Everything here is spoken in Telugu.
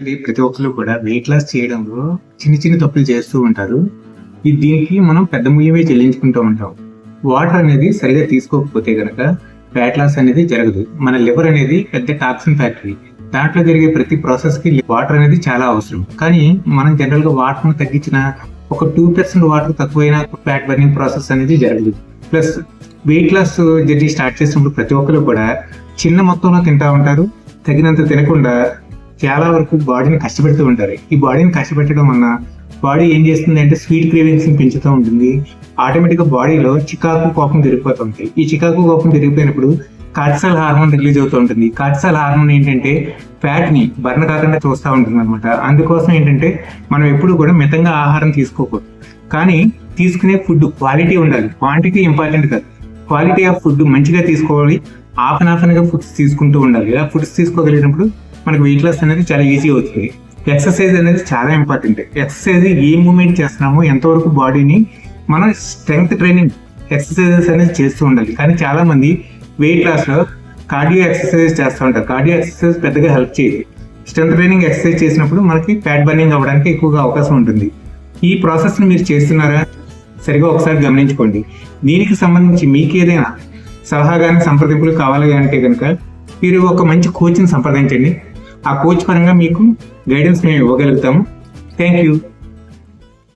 ప్రతి ఒక్కరు కూడా వెయిట్ లాస్ చేయడంలో చిన్న చిన్న తప్పులు చేస్తూ ఉంటారు. ఇది దీనికి మనం పెద్ద ముయ్యమే చెల్లించుకుంటూ ఉంటాం. వాటర్ అనేది సరిగా తీసుకోకపోతే గనక ఫ్యాట్ లాస్ అనేది జరగదు. మన లివర్ అనేది పెద్ద టాక్సిన్ ఫ్యాక్టరీ దాంట్లో జరిగే ప్రతి ప్రాసెస్కి వాటర్ అనేది చాలా అవసరం. కానీ మనం జనరల్గా వాటర్ తగ్గించిన ఒక టూ పర్సెంట్ వాటర్ తక్కువైనా ఫ్యాట్ బర్నింగ్ ప్రాసెస్ అనేది జరగదు. Plus weight loss journey start చేసినప్పుడు ప్రతి ఒక్కరు కూడా చిన్న మొత్తంలో తింటా ఉంటారు. తగినంత తినకుండా చాలా వరకు బాడీని కష్టపెడుతూ ఉంటారు. ఈ బాడీని కష్టపెట్టడం వల్ల బాడీ ఏం చేస్తుంది అంటే స్వీట్ క్రేవింగ్స్ పెంచుతూ ఉంటుంది. ఆటోమేటిక్గా బాడీలో చికాకు కోపం తిరిగిపోతుంది ఈ చికాకు కోపం తిరిగిపోయినప్పుడు కార్టిసాల్ హార్మోన్ రిలీజ్ అవుతూ ఉంటుంది. కార్టిసాల్ హార్మోన్ ఏంటంటే ఫ్యాట్ని బర్న్ కాకుండా చూస్తూ ఉంటుంది అనమాట అందుకోసం ఏంటంటే మనం ఎప్పుడు కూడా మితంగా ఆహారం తీసుకోకూడదు. కానీ తీసుకునే ఫుడ్ క్వాలిటీ ఉండాలి. క్వాంటిటీ ఇంపార్టెంట్ కాదు. క్వాలిటీ ఆఫ్ ఫుడ్ మంచిగా తీసుకోవాలి. ఆఫ్ అన్ ఆఫ్గా ఫుడ్స్ తీసుకుంటూ ఉండాలి. ఇలా ఫుడ్స్ తీసుకోగలిగినప్పుడు మనకు వెయిట్ లాస్ అనేది చాలా ఈజీ అవుతుంది. ఎక్సర్సైజ్ అనేది చాలా ఇంపార్టెంట్ ఎక్సర్సైజ్ ఏ మూమెంట్ చేస్తున్నామో ఎంతవరకు బాడీని మనం స్ట్రెంగ్త్ ట్రైనింగ్ ఎక్సర్సైజెస్ అనేది చేస్తూ ఉండాలి. కానీ చాలామంది వెయిట్ లాస్లో కార్డియో ఎక్సర్సైజ్ చేస్తూ ఉంటారు. కార్డియో ఎక్సర్సైజ్ పెద్దగా హెల్ప్ చేయదు. స్ట్రెంత్ ట్రైనింగ్ ఎక్సర్సైజ్ చేసినప్పుడు మనకి ఫ్యాట్ బర్నింగ్ అవ్వడానికి ఎక్కువగా అవకాశం ఉంటుంది. ఈ ప్రాసెస్ని మీరు చేస్తున్నారా? సరిగా ఒకసారి గమనించుకోండి. దీనికి సంబంధించి మీకు ఏదైనా సలహా కానీ సంప్రదింపులు కావాలి అంటే కనుక మీరు ఒక మంచి కోచ్ని సంప్రదించండి. ఆ కోచ్ పరంగా మీకు గైడెన్స్ మేము ఇవ్వగలుగుతాము. Thank you